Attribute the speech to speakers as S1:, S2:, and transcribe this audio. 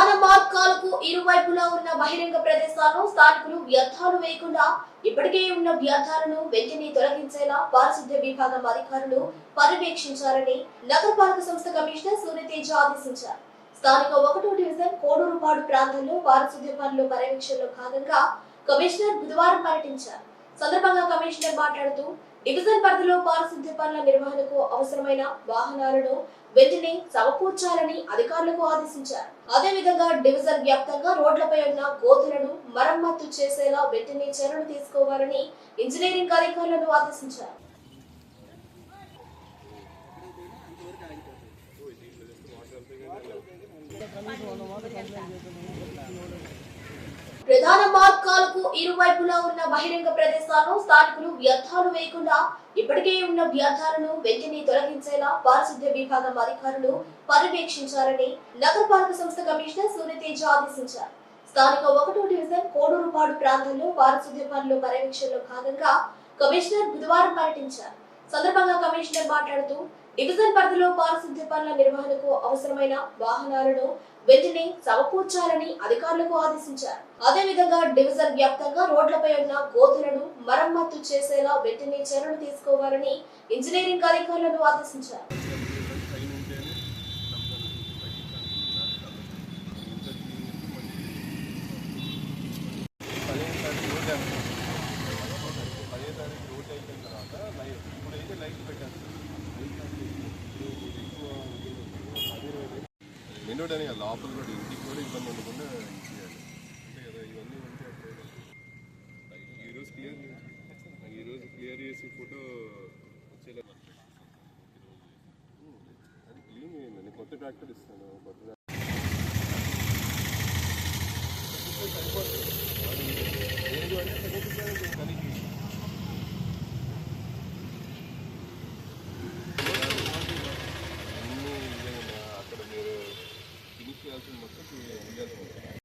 S1: ప్రధాన మార్గాలకు ఇరువైపులా ఉన్న బహిరంగ ప్రదేశాల్లో స్థానికులు వ్యర్థాలు వేయకుండా ఇప్పటికే ఉన్న వ్యర్థాలను వెంటనే తొలగించేలా పారిశుద్ధ్య విభాగం అధికారులు పర్యవేక్షించాలని నగరపాలక సంస్థ కమిషనర్ సూర్యతేజ ఆదేశించారు. స్థానిక ఒకటో డివిజన్ కోడూరుపాడు ప్రాంతంలో పారిశుద్ధ్య పనుల పర్యవేక్షణలో భాగంగా కమిషనర్ బుధవారం పర్యటించారు. సందర్భంగా కమిషనర్ మాట్లాడుతూ డివిజన్ పరిధిలో పారిశుద్ధ్య పనుల నిర్వహణకు అవసరమైన వాహనాలను వెంటనే సమకూర్చాలని అధికారులకు ఆదేశించారు. అదేవిధంగా డివిజన్ వ్యాప్తంగా రోడ్లపై ఉన్న గోతులను మరమ్మత్తు చేసేలా వెంటనే చర్యలు తీసుకోవాలని ఇంజనీరింగ్ అధికారులను ఆదేశించారు. ప్రధాన మార్గాలకు ఇరువైపులా ఉన్న బహిరంగ ప్రదేశాల్లో స్థానికులు వ్యర్థాలు వేయకుండా ఇప్పటికే ఉన్న వ్యర్థాలను వెంటనే తొలగించేలా పారిశుద్ధ్య విభాగం అధికారులు పర్యవేక్షించాలని నగరపాలక సంస్థ కమిషనర్ సూర్యతేజ ఆదేశించారు. స్థానిక ఒకటో డివిజన్ కోడూరుపాడు ప్రాంతంలో పారిశుద్ధ్య పనుల పర్యవేక్షణలో భాగంగా కమిషనర్ బుధవారం పర్యటించారు. సందర్భంగా కమిషనర్ మాట్లాడుతూ డివిజన్ పరిధిలో పారిశుద్ధ్య పనుల నిర్వహణకు అవసరమైన వాహనాలను వెంటనే సమకూర్చాలని అధికారులకు ఆదేశించారు అదేవిధంగా డివిజన్ వ్యాప్తంగా రోడ్లపై ఉన్న గోతులను మరమ్మత్తు చేసేలా వెంటనే చర్యలు తీసుకోవాలని ఇంజనీరింగ్ అధికారులను ఆదేశించారు
S2: Thank you. మెయిన్ కాదు, లోపల కూడా ఇంటికి కూడా ఇబ్బంది ఉండకుండా ఇచ్చేయాలి. అంతే కదా ఇవన్నీ ఉంటే ఈరోజు క్లియర్ ఈరోజు క్లియర్ చేసి ఫోటో వచ్చేలా అది క్లీన్ చేయండి నేను కొత్త ట్రాక్టర్ ఇస్తాను కొత్త 것도 올려서